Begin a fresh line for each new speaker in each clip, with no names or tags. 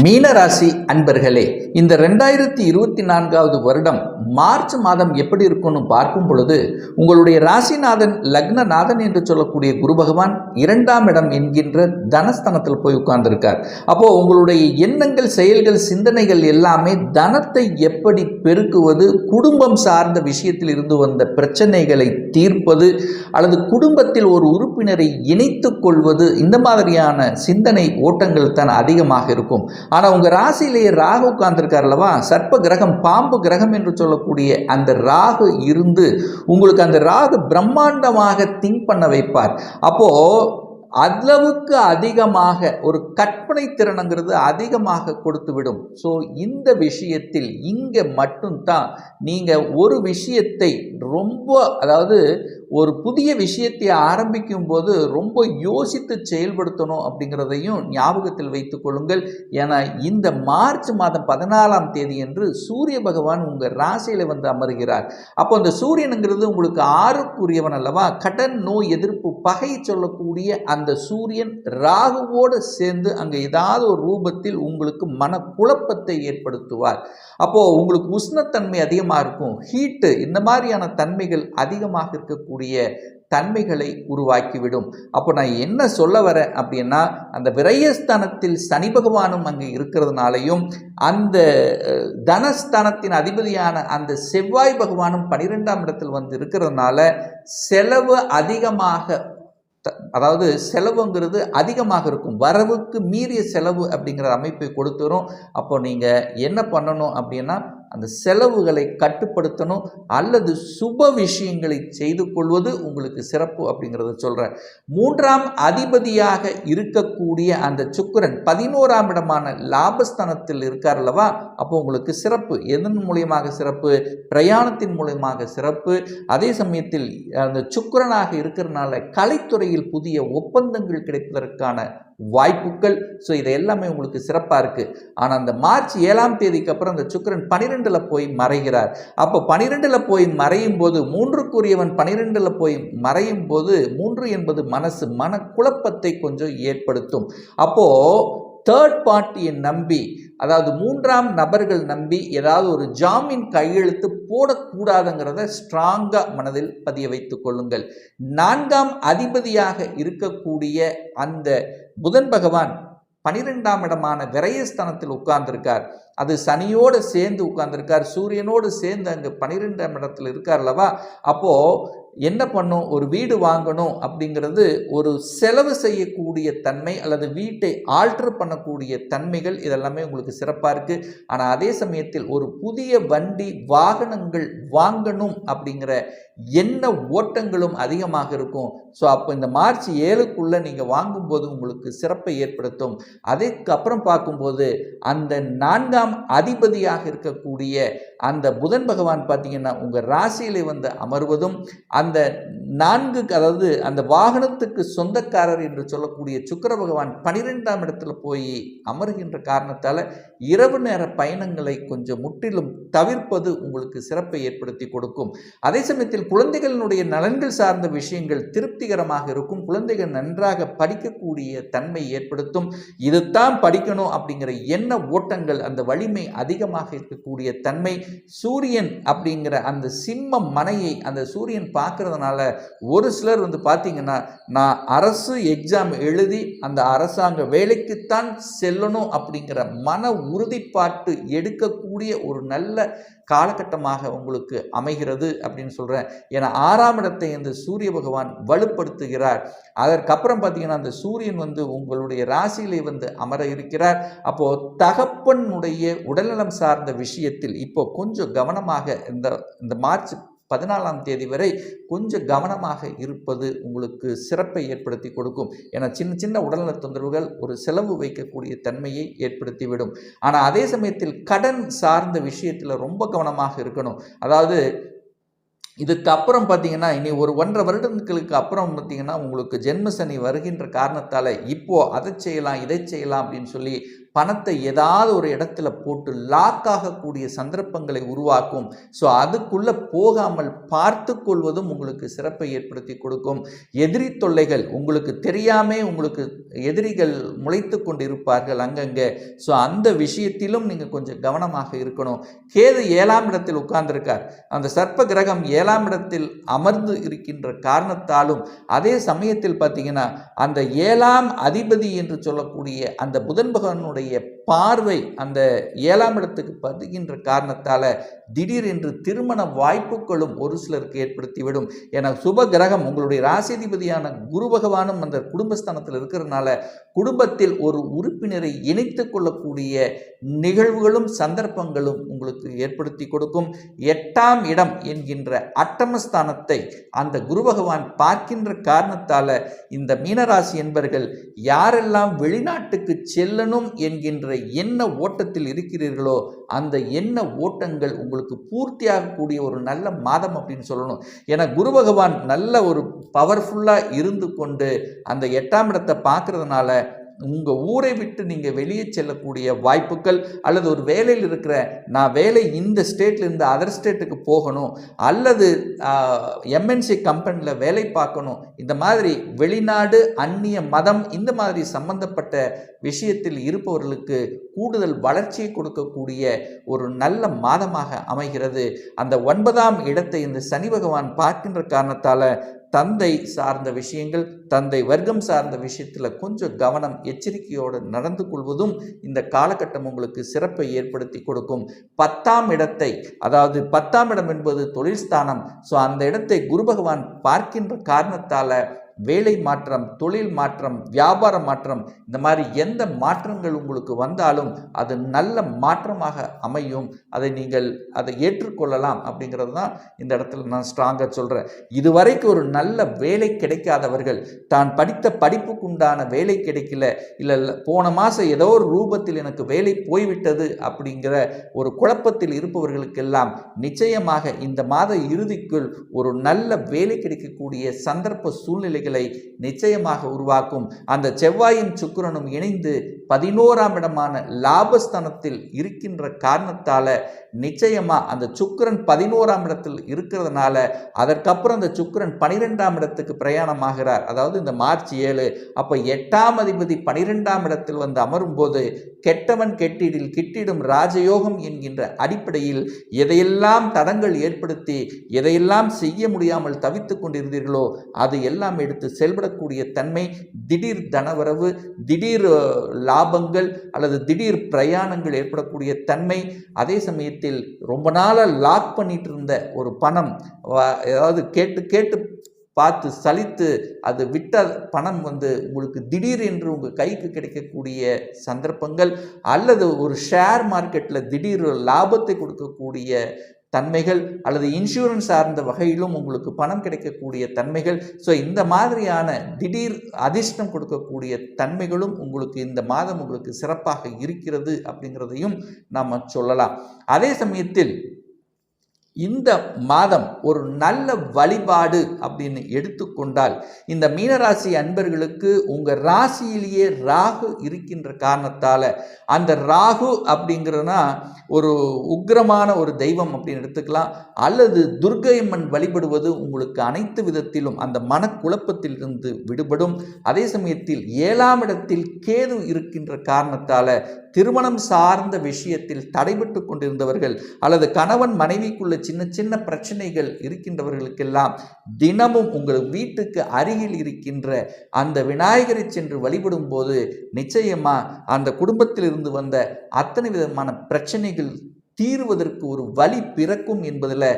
மீனராசி அன்பர்களே இந்த ரெண்டாயிரத்தி இருபத்தி நான்காவது வருடம் மார்ச் மாதம் எப்படி இருக்கும்னு பார்க்கும் பொழுது உங்களுடைய ராசிநாதன் லக்னநாதன் என்று சொல்லக்கூடிய குரு பகவான் இரண்டாம் இடம் என்கின்ற தனஸ்தனத்தில் போய் உட்கார்ந்திருக்கார். அப்போ உங்களுடைய எண்ணங்கள் செயல்கள் சிந்தனைகள் எல்லாமே தனத்தை எப்படி பெருக்குவது குடும்பம் சார்ந்த விஷயத்தில் இருந்து வந்த பிரச்சனைகளை தீர்ப்பது அல்லது குடும்பத்தில் ஒரு உறுப்பினரை இணைத்துக் கொள்வது இந்த மாதிரியான சிந்தனை ஓட்டங்கள் தான் அதிகமாக இருக்கும். ஆனால் உங்கள் ராசியிலேயே ராகு உட்கார்ந்துருக்கார் அல்லவா சர்ப்ப கிரகம் பாம்பு கிரகம் என்று சொல்லக்கூடிய அந்த ராகு இருந்து உங்களுக்கு அந்த ராகு பிரம்மாண்டமாக திங்க் பண்ண வைப்பார். அப்போ அளவுக்கு அதிகமாக ஒரு கற்பனை திறனுங்கிறது அதிகமாக கொடுத்து விடும் ஸோ இந்த விஷயத்தில் இங்கே மட்டும்தான் நீங்கள் ஒரு விஷயத்தை ரொம்ப அதாவது ஒரு புதிய விஷயத்தை ஆரம்பிக்கும் போது ரொம்ப யோசித்து செயல்படுத்தணும் அப்படிங்கிறதையும் ஞாபகத்தில் வைத்து கொள்ளுங்கள். ஏன்னா இந்த மார்ச் மாதம் பதினாலாம் தேதி என்று சூரிய பகவான் உங்கள் ராசியில் வந்து அமர்கிறார். அப்போ அந்த சூரியனுங்கிறது உங்களுக்கு ஆறுக்குரியவன் அல்லவா? கடன் நோய் எதிர்ப்பு பகை சொல்லக்கூடிய அந்த அந்த சூரியன் ராகுவோடு சேர்ந்து அங்கே ஏதாவது ஒரு ரூபத்தில் உங்களுக்கு மன குழப்பத்தை ஏற்படுத்துவார். அப்போது உங்களுக்கு உஷ்ணத்தன்மை அதிகமாக இருக்கும். ஹீட்டு இந்த மாதிரியான தன்மைகள் அதிகமாக இருக்கக்கூடிய தன்மைகளை உருவாக்கிவிடும். அப்போ நான் என்ன சொல்ல வரேன் அப்படின்னா அந்த விரயஸ்தானத்தில் சனி பகவானும் அங்கே இருக்கிறதுனாலையும் அந்த தனஸ்தானத்தின் அதிபதியான அந்த செவ்வாய் பகவானும் பனிரெண்டாம் இடத்தில் வந்து இருக்கிறதுனால செலவு அதிகமாக அதாவது செலவுங்கிறது அதிகமாக இருக்கும். வரவுக்கு மீறிய செலவு அப்படிங்கிற அமைப்பை கொடுத்துரும். அப்போ நீங்கள் என்ன பண்ணணும் அப்படின்னா அந்த செலவுகளை கட்டுப்படுத்தணும் அல்லது சுப விஷயங்களை செய்து கொள்வது உங்களுக்கு சிறப்பு அப்படிங்கிறத சொல்கிறேன் மூன்றாம் அதிபதியாக இருக்கக்கூடிய அந்த சுக்கிரன் பதினோராம் இடமான லாபஸ்தானத்தில் இருக்கார் அல்லவா? அப்போ உங்களுக்கு சிறப்பு. எதன் மூலியமாக சிறப்பு? பிரயாணத்தின் மூலியமாக சிறப்பு. அதே சமயத்தில் அந்த சுக்கிரனாக இருக்கிறனால கலைத்துறையில் புதிய ஒப்பந்தங்கள் கிடைப்பதற்கான வாய்ப்புகள். ஸோ இது எல்லாமே உங்களுக்கு சிறப்பாக இருக்குது ஆனால் அந்த மார்ச் ஏழாம் தேதிக்கு அப்புறம் அந்த சுக்கிரன் பனிரெண்டில் போய் மறைகிறார். அப்போ பனிரெண்டில் போய் மறையும் போது மூன்றுக்குரியவன் பனிரெண்டில் போய் மறையும் போது மூன்று என்பது மனசு மனக்குழப்பத்தை கொஞ்சம் ஏற்படுத்தும். அப்போது தேர்ட் பார்ட்டியை நம்பி அதாவது மூன்றாம் நபர்கள் நம்பி ஏதாவது ஒரு ஜாமீன் கையெழுத்து போடக்கூடாதுங்கிறத ஸ்ட்ராங்காக மனதில் பதிய வைத்துக் கொள்ளுங்கள். நான்காம் அதிபதியாக இருக்கக்கூடிய அந்த புதன் பகவான் பனிரெண்டாம் இடமான விரயஸ்தானத்தில் உட்கார்ந்திருக்கார். அது சனியோடு சேர்ந்து உட்கார்ந்திருக்கார். சூரியனோடு சேர்ந்து அங்கே பனிரெண்டாம் இடத்தில் இருக்கார் அல்லவா? அப்போது என்ன பண்ணும்? ஒரு வீடு வாங்கணும் அப்படிங்கிறது ஒரு செலவு செய்யக்கூடிய தன்மை அல்லது வீட்டை ஆல்டர் பண்ணக்கூடிய தன்மைகள் இதெல்லாமே உங்களுக்கு சிறப்பாக இருக்குது ஆனால் அதே சமயத்தில் ஒரு புதிய வண்டி வாகனங்கள் வாங்கணும் அப்படிங்கிற என்ன ஓட்டங்களும் அதிகமாக இருக்கும். ஸோ அப்போ இந்த மார்ச் ஏழுக்குள்ளே நீங்கள் வாங்கும்போது உங்களுக்கு சிறப்பை ஏற்படுத்தும். அதுக்கப்புறம் பார்க்கும்போது அந்த நான்காம் அதிபதியாக இருக்கக்கூடிய அந்த புதன் பகவான் பார்த்தீங்கன்னா உங்கள் ராசியிலே வந்து அமர்வதும் அந்த நான்கு அதாவது அந்த வாகனத்துக்கு சொந்தக்காரர் என்று சொல்லக்கூடிய சுக்கர பகவான் பனிரெண்டாம் இடத்துல போய் அமர்கின்ற காரணத்தால் இரவு நேர பயணங்களை கொஞ்சம் முற்றிலும் தவிர்ப்பது உங்களுக்கு சிறப்பை ஏற்படுத்தி கொடுக்கும். அதே சமயத்தில் குழந்தைகளினுடைய நலன்கள் சார்ந்த விஷயங்கள் திருப்திகரமாக இருக்கும். குழந்தைகள் நன்றாக படிக்கக்கூடிய தன்மை ஏற்படுத்தும். இதுதான் படிக்கணும் அப்படிங்கிற எண்ண ஓட்டங்கள் அந்த வலிமை அதிகமாக இருக்கக்கூடிய தன்மை. சூரியன் அப்படிங்கிற அந்த சிம்ம மனையை அந்த சூரியன் பார்க்கறதுனால ஒரு சிலர் வந்து பார்த்தீங்கன்னா நான் அரசு எக்ஸாம் எழுதி அந்த அரசாங்க வேலைக்குத்தான் செல்லணும் அப்படிங்கிற மன உறுதிப்பாட்டு எடுக்கக்கூடிய ஒரு நல்ல காலகட்டமாக உங்களுக்கு அமைகிறது அப்படின்னு சொல்கிறேன் ஏன்னா ஆறாம் இடத்தை இந்த சூரிய பகவான் வலுப்படுத்துகிறார். அதற்கப்புறம் பார்த்தீங்கன்னா அந்த சூரியன் வந்து உங்களுடைய ராசியிலே வந்து அமர இருக்கிறார். அப்போது தகப்பனுடைய உடல்நலம் சார்ந்த விஷயத்தில் இப்போ கொஞ்சம் கவனமாக இந்த இந்த மார்ச் பதினாலாம் தேதி வரை கொஞ்சம் கவனமாக இருப்பது உங்களுக்கு சிறப்பை ஏற்படுத்தி கொடுக்கும். ஏன்னா சின்ன சின்ன உடல்நல தொந்தரவுகள் ஒரு செலவு வைக்கக்கூடிய தன்மையை ஏற்படுத்திவிடும். ஆனால் அதே சமயத்தில் கடன் சார்ந்த விஷயத்தில் ரொம்ப கவனமாக இருக்கணும். அதாவது இதுக்கு அப்புறம் பார்த்தீங்கன்னா இனி ஒரு ஒன்றரை வருடங்களுக்கு அப்புறம் பார்த்தீங்கன்னா உங்களுக்கு ஜென்ம சனி வருகின்ற காரணத்தால் இப்போது அதை செய்யலாம் இதை செய்யலாம் அப்படின்னு சொல்லி பணத்தை ஏதாவது ஒரு இடத்துல போட்டு லாக் ஆகக்கூடிய சந்தர்ப்பங்களை உருவாக்கும். ஸோ அதுக்குள்ளே போகாமல் பார்த்து கொள்வதும் உங்களுக்கு சிறப்பை ஏற்படுத்தி கொடுக்கும். எதிரி தொல்லைகள் உங்களுக்கு தெரியாமே உங்களுக்கு எதிரிகள் முளைத்து கொண்டு இருப்பார்கள் அங்கங்கே. ஸோ அந்த விஷயத்திலும் நீங்கள் கொஞ்சம் கவனமாக இருக்கணும். கேது ஏழாம் இடத்தில் உட்கார்ந்திருக்கார். அந்த சர்ப்ப கிரகம் ஏழாம் இடத்தில் அமர்ந்து இருக்கின்ற காரணத்தாலும் அதே சமயத்தில் பார்த்தீங்கன்னா அந்த ஏழாம் அதிபதி என்று சொல்லக்கூடிய அந்த புதன் பகவானுடைய یہ பார்வை அந்த ஏழாம் இடத்துக்கு பதிகின்ற காரணத்தால் திடீர் என்று திருமண வாய்ப்புகளும் ஒரு சிலருக்கு ஏற்படுத்திவிடும். என சுப கிரகம் உங்களுடைய ராசிதிபதியான குரு பகவானும் அந்த குடும்பஸ்தானத்தில் இருக்கிறதுனால குடும்பத்தில் ஒரு உறுப்பினரை இணைத்து கொள்ளக்கூடிய நிகழ்வுகளும் சந்தர்ப்பங்களும் உங்களுக்கு ஏற்படுத்தி கொடுக்கும். எட்டாம் இடம் என்கின்ற அட்டமஸ்தானத்தை அந்த குரு பகவான் பார்க்கின்ற காரணத்தால் இந்த மீனராசி என்பர்கள் யாரெல்லாம் வெளிநாட்டுக்கு செல்லணும் என்கின்ற எண்ண ஓட்டத்தில் இருக்கிறீர்களோ அந்த எண்ண ஓட்டங்கள் உங்களுக்கு பூர்த்தியாகக்கூடிய ஒரு நல்ல மாதம் அப்படின்னு சொல்லணும். ஏன்னா குரு பகவான் நல்ல ஒரு பவர்ஃபுல்லாக இருந்து கொண்டு அந்த எட்டாம் இடத்தை பார்க்கறதுனால உங்கள் ஊரை விட்டு நீங்கள் வெளியே செல்லக்கூடிய வாய்ப்புகள் அல்லது ஒரு வேலையில் இருக்கிற நான் வேலை இந்த ஸ்டேட்லேருந்து அதர் ஸ்டேட்டுக்கு போகணும் அல்லது எம்என்சி கம்பெனியில் வேலை பார்க்கணும் இந்த மாதிரி வெளிநாடு அந்நிய மதம் இந்த மாதிரி சம்பந்தப்பட்ட விஷயத்தில் இருப்பவர்களுக்கு கூடுதல் வளர்ச்சியை கொடுக்கக்கூடிய ஒரு நல்ல மாதமாக அமைகிறது. அந்த ஒன்பதாம் இடத்தை இந்த சனி பகவான் பார்க்கின்ற காரணத்தால் தந்தை சார்ந்த விஷயங்கள் தந்தை வர்க்கம் சார்ந்த விஷயத்தில் கொஞ்சம் கவனம் எச்சரிக்கையோடு நடந்து கொள்வதும் இந்த காலகட்டம் உங்களுக்கு சிறப்பை ஏற்படுத்தி கொடுக்கும். பத்தாம் இடத்தை அதாவது பத்தாம் இடம் என்பது தொழில் ஸ்தானம். ஸோ அந்த இடத்தை குரு பகவான் பார்க்கின்ற காரணத்தால் வேலை மாற்றம் தொழில் மாற்றம் வியாபார மாற்றம் இந்த மாதிரி எந்த மாற்றங்கள் உங்களுக்கு வந்தாலும் அது நல்ல மாற்றமாக அமையும். அதை நீங்கள் அதை ஏற்றுக்கொள்ளலாம் அப்படிங்கிறது தான் இந்த இடத்துல நான் ஸ்ட்ராங்காக சொல்கிறேன் இதுவரைக்கும் ஒரு நல்ல வேலை கிடைக்காதவர்கள் தான் படித்த படிப்புக்கு உண்டான வேலை கிடைக்கல இல்லை போன மாதம் ஏதோ ஒரு ரூபத்தில் எனக்கு வேலை போய்விட்டது அப்படிங்கிற ஒரு குழப்பத்தில் இருப்பவர்களுக்கெல்லாம் நிச்சயமாக இந்த மாத இறுதிக்குள் ஒரு நல்ல வேலை கிடைக்கக்கூடிய சந்தர்ப்ப சூழ்நிலை சூழ்நிலைகளை நிச்சயமாக உருவாக்கும். அந்த செவ்வாயும் சுக்கிரனும் இணைந்து பதினோராம் இடமான லாபஸ்தானத்தில் இருக்கின்ற காரணத்தால நிச்சயமாக அந்த சுக்கரன் பதினோராம் இடத்தில் இருக்கிறதுனால அதற்கப்புறம் அந்த சுக்கரன் பனிரெண்டாம் இடத்துக்கு பிரயாணமாகிறார். அதாவது இந்த மார்ச் ஏழு அப்போ எட்டாம் அதிபதி பனிரெண்டாம் இடத்தில் வந்து அமரும் போது கெட்டவன் கெட்டிடில் கிட்டிடும் ராஜயோகம் என்கின்ற அடிப்படையில் எதையெல்லாம் தடங்கள் ஏற்படுத்தி எதையெல்லாம் செய்ய முடியாமல் தவித்து கொண்டிருந்தீர்களோ அது எல்லாம் எடுத்து செயல்படக்கூடிய தன்மை திடீர் தனவரவு திடீர் லாபங்கள் அல்லது திடீர் பிரயாணங்கள் ஏற்படக்கூடிய தன்மை அதே சமயத்தில் ரொம்ப நாளாக லாக் பண்ணிட்டு இருந்த ஒரு பணம் ஏதாவது கேட்டு கேட்டு பார்த்து சலித்து அது விட்ட பணம் வந்து உங்களுக்கு திடீர் என்று உங்கள் கைக்கு கிடைக்கக்கூடிய சந்தர்ப்பங்கள் அல்லது ஒரு ஷேர் மார்க்கெட்டில் திடீர் லாபத்தை கொடுக்கக்கூடிய தன்மைகள் அல்லது இன்சூரன்ஸ் சார்ந்த வகையிலும் உங்களுக்கு பணம் கிடைக்கக்கூடிய தன்மைகள். ஸோ இந்த மாதிரியான திடீர் அதிர்ஷ்டம் கொடுக்கக்கூடிய தன்மைகளும் உங்களுக்கு இந்த மாதம் உங்களுக்கு சிறப்பாக இருக்கிறது அப்படிங்கிறதையும் நாம் சொல்லலாம். அதே சமயத்தில் இந்த மாதம் ஒரு நல்ல வழிபாடு அப்படின்னு எடுத்துக்கொண்டால் இந்த மீனராசி அன்பர்களுக்கு உங்கள் ராசியிலேயே ராகு இருக்கின்ற காரணத்தால் அந்த ராகு அப்படிங்கிறதுனா ஒரு உக்கிரமான ஒரு தெய்வம் அப்படின்னு எடுத்துக்கலாம். அல்லது துர்கையம்மன் வழிபடுவது உங்களுக்கு அனைத்து விதத்திலும் அந்த மனக்குழப்பத்திலிருந்து விடுபடும். அதே சமயத்தில் ஏழாம் இடத்தில் கேது இருக்கின்ற காரணத்தால் திருமணம் சார்ந்த விஷயத்தில் தடைபட்டு கொண்டிருந்தவர்கள் அல்லது கணவன் மனைவிக்குள்ள சின்ன சின்ன பிரச்சனைகள் இருக்கின்றவர்களுக்கெல்லாம் தினமும் உங்கள் வீட்டுக்கு அருகில் இருக்கின்ற அந்த விநாயகரை சென்று வழிபடும் போது நிச்சயமா அந்த குடும்பத்தில் இருந்து வந்த அத்தனை விதமான பிரச்சனைகள் தீர்வதற்கு ஒரு வழி பிறக்கும் என்பதில்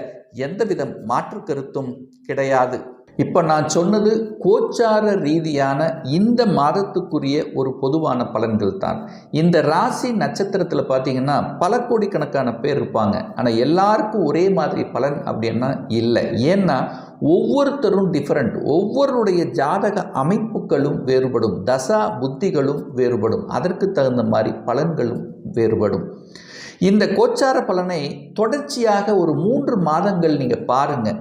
எந்தவித மாற்று கருத்தும் கிடையாது. இப்போ நான் சொன்னது கோச்சார ரீதியான இந்த மாதத்துக்குரிய ஒரு பொதுவான பலன்கள் தான் இந்த ராசி நட்சத்திரத்தில் பார்த்தீங்கன்னா பல கோடிக்கணக்கான பேர் இருப்பாங்க. ஆனால் எல்லாருக்கும் ஒரே மாதிரி பலன் அப்படின்னா இல்லை. ஏன்னா ஒவ்வொருத்தரும் டிஃப்ரெண்ட் ஒவ்வொருடைய ஜாதக அமைப்புகளும் வேறுபடும். தசா புத்திகளும் வேறுபடும். அதற்கு தகுந்த மாதிரி பலன்களும் வேறுபடும். இந்த கோச்சார பலனை தொடர்ச்சியாக ஒரு மூன்று மாதங்கள் நீங்கள் பாருங்கள்